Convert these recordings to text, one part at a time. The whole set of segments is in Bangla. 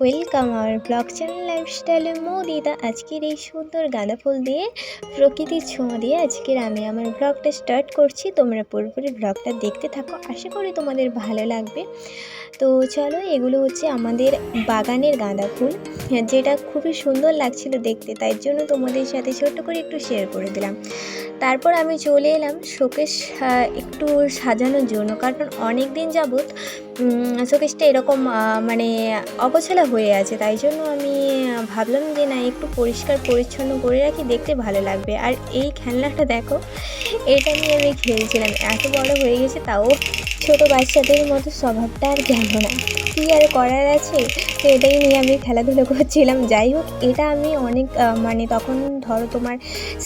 ওয়েলকাম আমার ব্লগ চ্যানেল লাইফস্টাইলে দিদা। আজকের এই সুন্দর গাঁদা ফুল দিয়ে, প্রকৃতির ছোঁয়া দিয়ে আজকের আমি আমার ব্লগটা স্টার্ট করছি। তোমরা পুরোপুরি ব্লগটা দেখতে থাকো। আশা করি তোমাদের ভালো লাগবে। তো চলো, এগুলো হচ্ছে আমাদের বাগানের গাঁদা ফুল। যেটা খুবই সুন্দর লাগছিল দেখতে, তাই জন্য তোমাদের সাথে ছোট্ট করে একটু শেয়ার করে দিলাম। তারপর আমি চলে এলাম শোকেশ একটু সাজানোর জন্য। কারণ অনেক দিন যাবৎ শোকেসটা এরকম মানে অগোছালো হয়ে আছে। তাই জন্য আমি ভাবলাম যে না, একটু পরিষ্কার পরিচ্ছন্ন করে রাখি, দেখতে ভালো লাগবে। আর এই খেলনাটা দেখো, এটা নিয়ে আমি খেলছিলাম। এত বড় হয়ে গেছে, তাও ছোট বাচ্চাদের মতো স্বভাবটা আর গেল না। কী আর করার আছে? তো এটাই নিয়ে আমি খেলাধুলো করছিলাম। যাই হোক, এটা আমি অনেক মানে তখন ধরো তোমার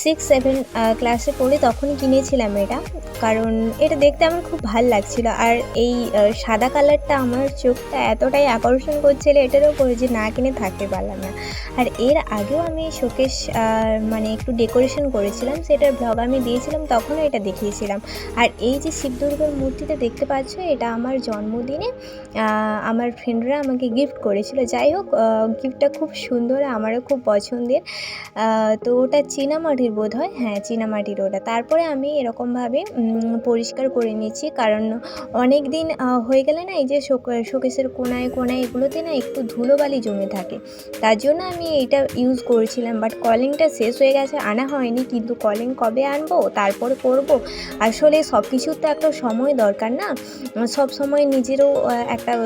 সিক্স সেভেন ক্লাসে পড়ে তখন কিনেছিলাম এটা। কারণ এটা দেখতে আমার খুব ভালো লাগছিল। আর এই সাদা কালারটা আমার চোখটা এতটাই আকর্ষণ করছিল এটার উপরে যে না কিনে থাকতে পারলাম না। আর এর আগেও আমি শোকেশ মানে একটু ডেকোরেশন করেছিলাম, সেটার ব্লগ আমি দিয়েছিলাম, তখনও এটা দেখিয়েছিলাম। আর এই যে শিব দুর্গার মূর্তিটা দেখতে পাচ্ছ, এটা আমার জন্মদিনে আমার ফ্রেন্ডরা আমাকে গিফট করেছিল। যাই হোক গিফটটা খুব সুন্দর, আমারও খুব পছন্দের। তো ওটা চীনামাটির বোধ হয় হ্যাঁ চীনামাটির। ওটা। তারপরে আমি এরকমভাবে পরিষ্কার করে নিচ্ছি কারণ অনেক দিন হয়ে গেলে না, এই যে শোক- শোকেসের কোনায় কোনায় এগুলোতে না একটু ধুলোবালি জমে থাকে। তার জন্য আমি এটা ইউজ করেছিলাম। বাট কলিংটা শেষ হয়ে গেছে, আনা হয়নি। কিন্তু কলিং কবে আনব, তারপর করব। আসলে সব কিছুর তো একটা সময় দরকার না। সব সময় নিজেরও একটা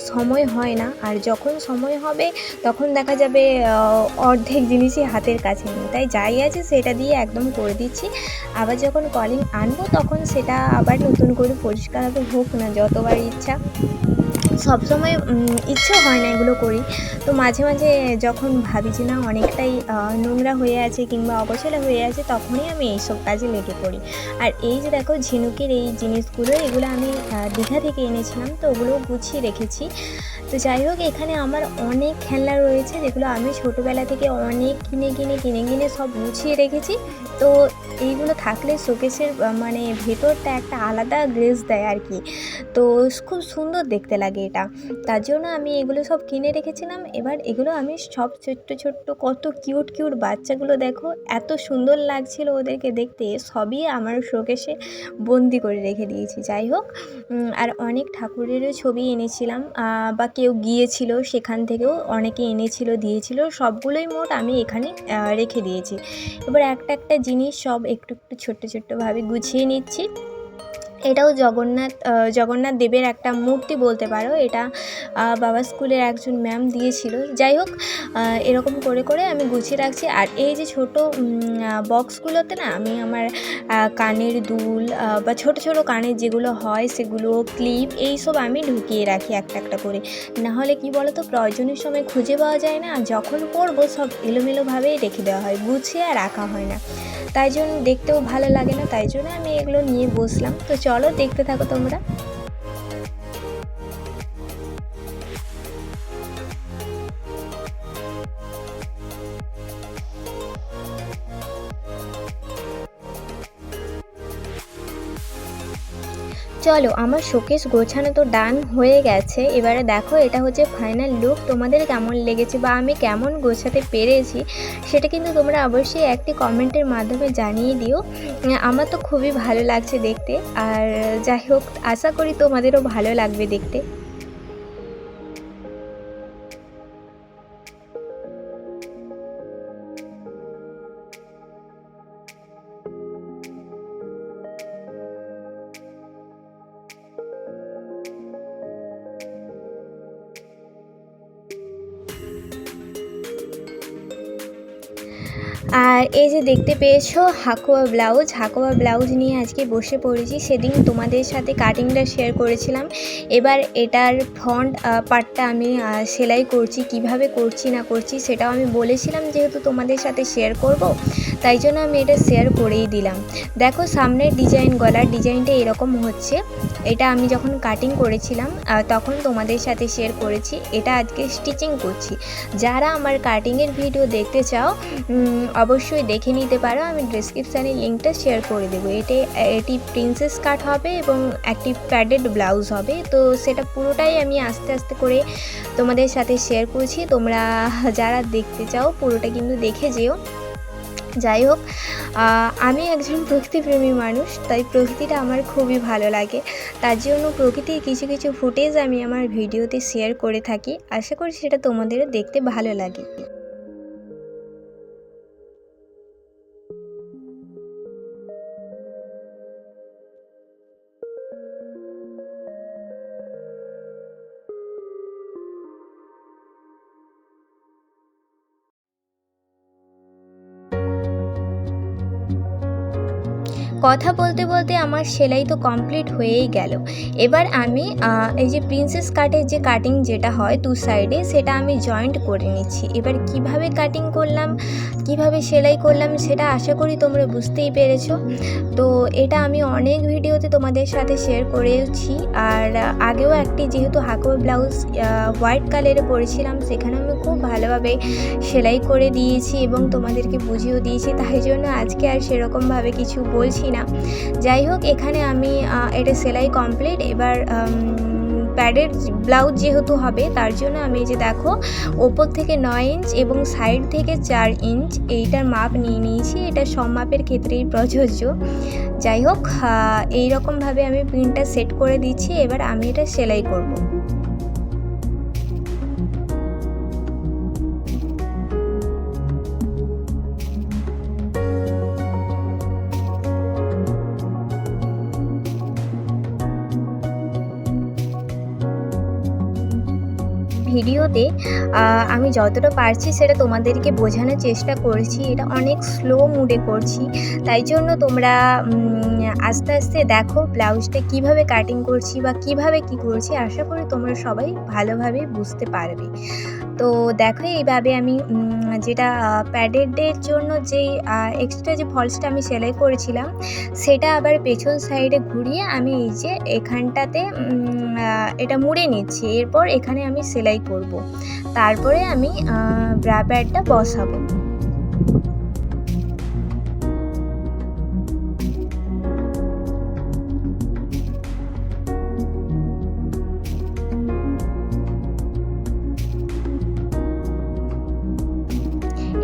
সময় হয় না। আর যখন সময় হবে, তখন দেখা যাবে অর্ধেক জিনিসই হাতের কাছে নেই। তাই যাই আছে, সেটা দিয়ে একদম করে দিচ্ছি। আবার যখন কলিং আনব, তখন সেটা আবার নতুন করে পরিষ্কার হবে, হোক না, যতবার ইচ্ছা। সবসময় ইচ্ছে হয় না এগুলো করি। তো মাঝে মাঝে যখন ভাবি যে না অনেকটাই নোংরা হয়ে আছে কিংবা অগোছালো হয়ে আছে, তখনই আমি এইসব কাজে লেগে পড়ি। আর এই যে দেখো, ঝিনুকের এই জিনিসগুলো, এগুলো আমি দীঘা থেকে এনেছিলাম, তো ওগুলো গুছিয়ে রেখেছি। তো যাই হোক, এখানে আমার অনেক খেলনা রয়েছে, যেগুলো আমি ছোটোবেলা থেকে অনেক কিনে কিনে কিনে কিনে সব গুছিয়ে রেখেছি। তো এইগুলো থাকলে শোকেসের মানে ভেতরটা একটা আলাদা গ্লেজ দেয় আর কি। তো খুব সুন্দর দেখতে লাগে এটা। তার জন্য আমি এগুলো সব কিনে রেখেছিলাম। এবার এগুলো আমি সব ছোট্ট ছোট্ট, কত কিউট কিউট বাচ্চাগুলো দেখো, এত সুন্দর লাগছিল ওদেরকে দেখতে। সবই আমার শোকেসে বন্দি করে রেখে দিয়েছি। যাই হোক আর অনেক ঠাকুরেরও ছবি এনেছিলাম। বা কেউ গিয়েছিল, সেখান থেকেও অনেকে এনেছিল, দিয়েছিল, সবগুলোই মোট আমি এখানে রেখে দিয়েছি। এবার একটা একটা জিনিস সব একটু একটু ছোট্ট ছোট্টভাবে গুছিয়ে নিচ্ছি। এটাও জগন্নাথ জগন্নাথ দেবের একটা মূর্তি বলতে পারো। এটা বাবা স্কুলের একজন ম্যাম দিয়েছিল। যাই হোক এরকম করে করে আমি গুছিয়ে রাখছি। আর এই যে ছোটো বক্সগুলোতে না আমি আমার কানের দুল বা ছোট ছোট কানের যেগুলো হয় সেগুলো ক্লিপ এইসব আমি ঢুকিয়ে রাখি একটা একটা করে। নাহলে কি বলো তো প্রয়োজনের সময় খুঁজে পাওয়া যায় না। যখন পরবো সব এলোমেলোভাবেই রেখে দেওয়া হয়। গুছিয়ে রাখা হয় না। তাই জন্য দেখতেও ভালো লাগে না, তাই জন্য আমি এগুলো নিয়ে বসলাম। তো চলো দেখতে থাকো তোমরা। চলো, আমার শোকেস গোছানো তো ডান হয়ে গেছে। এবারে দেখো, এটা হচ্ছে ফাইনাল লুক তোমাদের কেমন লেগেছে বা আমি কেমন গোছাতে পেরেছি, সেটা কিন্তু তোমরা অবশ্যই একটি কমেন্টের মাধ্যমে জানিয়ে দিও। আমার তো খুবই ভালো লাগছে দেখতে, আর যাই হোক, আশা করি তোমাদেরও ভালো লাগবে দেখতে। আর এই যে দেখতে পেয়েছ হাকুয়া ব্লাউজ হাকুয়া ব্লাউজ নিয়ে আজকে বসে পড়েছি। সেদিন তোমাদের সাথে কাটিংটা শেয়ার করেছিলাম। এবার এটার ফ্রন্ট পার্টটা আমি সেলাই করছি, কীভাবে করছি, না করছি সেটাও আমি বলেছিলাম যেহেতু তোমাদের সাথে শেয়ার করব। তাই জন্য আমি এটা শেয়ার করেই দিলাম। দেখো সামনের ডিজাইন গলার ডিজাইনটা এরকম হচ্ছে। এটা আমি যখন কাটিং করেছিলাম তখন তোমাদের সাথে শেয়ার করেছি। এটা আজকে স্টিচিং করছি। যারা আমার কাটিংয়ের ভিডিও দেখতে চাও অবশ্যই দেখে নিতে পারো। আমি ডিসক্রিপশানে লিঙ্কটা শেয়ার করে দেবো। এটি এটি প্রিন্সেস কাট হবে এবং একটি প্যাডেড ব্লাউজ হবে। তো সেটা পুরোটাই আমি আস্তে আস্তে করে তোমাদের সাথে শেয়ার করছি। তোমরা যারা দেখতে চাও, পুরোটা কিন্তু দেখে যেও। যাই হোক আমি একজন প্রকৃতিপ্রেমী মানুষ, তাই প্রকৃতিটা আমার খুবই ভালো লাগে। তার জন্য প্রকৃতির কিছু কিছু ফুটেজ আমি আমার ভিডিওতে শেয়ার করে থাকি। আশা করি সেটা তোমাদেরও দেখতে ভালো লাগে। কথা বলতে বলতে আমার সেলাই তো কমপ্লিট হয়েই গেল। এবার আমি এই যে প্রিন্সেস কাটের যে কাটিং যেটা হয় দু সাইডে সেটা আমি জয়েন্ট করে নিচ্ছি। এবার কীভাবে কাটিং করলাম, কীভাবে সেলাই করলাম সেটা আশা করি তোমরা বুঝতেই পেরেছ। তো এটা আমি অনেক ভিডিওতে তোমাদের সাথে শেয়ার করেছি। আর আগেও একটি যেহেতু হাকুয়া ব্লাউজ হোয়াইট কালারে পরেছিলাম, সেখানে আমি খুব ভালোভাবে সেলাই করে দিয়েছি এবং তোমাদেরকে বুঝিয়েও দিয়েছি। তাই জন্য আজকে আর সেরকমভাবে কিছু বলছি না। যাই হোক, এখানে আমি এটা সেলাই কমপ্লিট এবার প্যাডের ব্লাউজ যেহেতু হবে, তার জন্য আমি যে দেখো, ওপর থেকে নয় ইঞ্চ এবং সাইড থেকে চার ইঞ্চ এইটার মাপ নিয়ে নিয়েছি। এটা সব মাপের ক্ষেত্রেই প্রযোজ্য। যাই হোক এইরকমভাবে আমি প্রিন্টটা সেট করে দিচ্ছি। এবার আমি এটা সেলাই করব। ভিডিওতে আমি যতটা পারছি সেটা তোমাদেরকে বোঝানোর চেষ্টা করছি। এটা অনেক স্লো মুডে করছি। তাই জন্য তোমরা আস্তে আস্তে দেখো ব্লাউজটা কীভাবে কাটিং করছি বা কীভাবে কি করছি। আশা করি তোমরা সবাই ভালোভাবে বুঝতে পারবে। তো দেখো এইভাবে আমি যেটা প্যাডেডের জন্য যেই এক্সট্রা যে ফলসটা আমি সেলাই করেছিলাম, সেটা আবার পেছন সাইডে ঘুরিয়ে আমি এই যে এখানটাতে এটা মুড়ে নিচ্ছি। এরপর এখানে আমি সেলাই করব। তারপরে আমি ব্রা প্যাডটা বসাবো।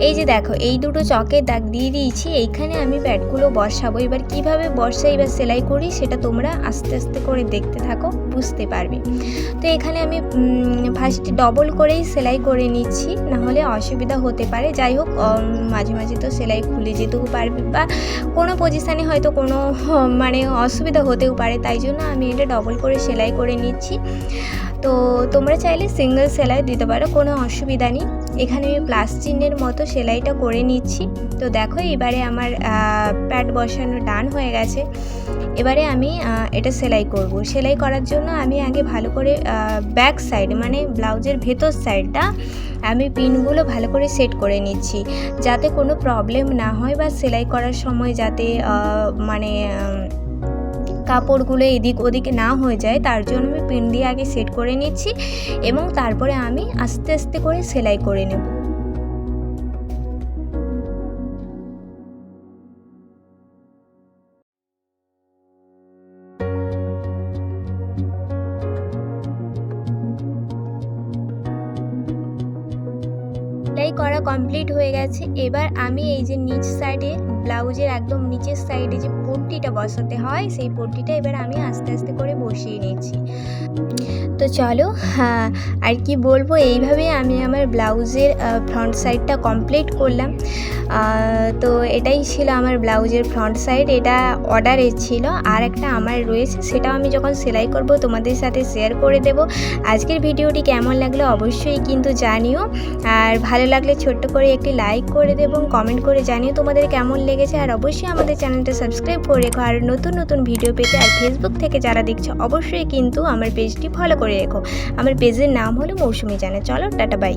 এই যে দেখো, এই দুটো চকে দাগ দিয়ে দিয়েছি, এইখানে আমি প্যাডগুলো বসাবো। এবার কীভাবে বসাই বা সেলাই করি সেটা তোমরা আস্তে আস্তে করে দেখতে থাকো, বুঝতে পারবে। তো এখানে আমি ফার্স্ট ডবল করেই সেলাই করে নিচ্ছি, নাহলে অসুবিধা হতে পারে। যাই হোক মাঝে মাঝে তো সেলাই খুলে যেতেও পারবে বা কোনো পজিশানে হয়তো কোনো মানে অসুবিধা হতেও পারে, তাই জন্য আমি এটা ডবল করে সেলাই করে নিচ্ছি। তো তোমরা চাইলে সিঙ্গেল সেলাই দিতে পারো, কোনো অসুবিধা নেই। এখানে আমি প্লাস চিহ্নের মতো সেলাইটা করে নিচ্ছি। তো দেখো এবারে আমার প্যাড বসানো ডান হয়ে গেছে। এবারে আমি এটা সেলাই করব। সেলাই করার জন্য আমি আগে ভালো করে ব্যাক সাইড মানে ব্লাউজের ভেতর সাইডটা আমি পিনগুলো ভালো করে সেট করে নিচ্ছি। যাতে কোনো প্রবলেম না হয় বা সেলাই করার সময় যাতে মানে কাপড়গুলো এদিক ওদিক না হয়ে যায়, তার জন্য আমি পিন দিয়ে আগে সেট করে নিচ্ছি এবং তারপরে আমি আস্তে আস্তে করে সেলাই করে নেব। সেলাই করা কমপ্লিট হয়ে গেছে। এবার আমি এই যে নিচ সাইডে ব্লাউজের একদম নিচের সাইডে যে পট্টিটা বসাতে হয়, সেই পট্টিটা এবার আমি আস্তে আস্তে করে বসিয়ে নিয়েছি। তো চলো হ্যাঁ আর কি বলব এইভাবে আমি আমার ব্লাউজের ফ্রন্ট সাইডটা কমপ্লিট করলাম। তো এটাই ছিল আমার ব্লাউজের ফ্রন্ট সাইড এটা অর্ডারের ছিল। আর একটা আমার রয়েছে, সেটাও আমি যখন সেলাই করব, তোমাদের সাথে শেয়ার করে দেব। আজকের ভিডিওটি কেমন লাগল অবশ্যই কিন্তু জানিও। আর ভালো লাগলে ছোট্ট করে একটি লাইক করে দেবো কমেন্ট করে জানিও তোমাদের কেমন লেগেছে আর অবশ্যই আমাদের চ্যানেলটা সাবস্ক্রাইব করে রেখো আর নতুন নতুন ভিডিও পেতে আর ফেসবুক থেকে যারা দেখছ, অবশ্যই কিন্তু আমার পেজটি ফলো করে রেখো। আমার পেজের নাম হলো মৌসুমি জানা। চলো, টাটা বাই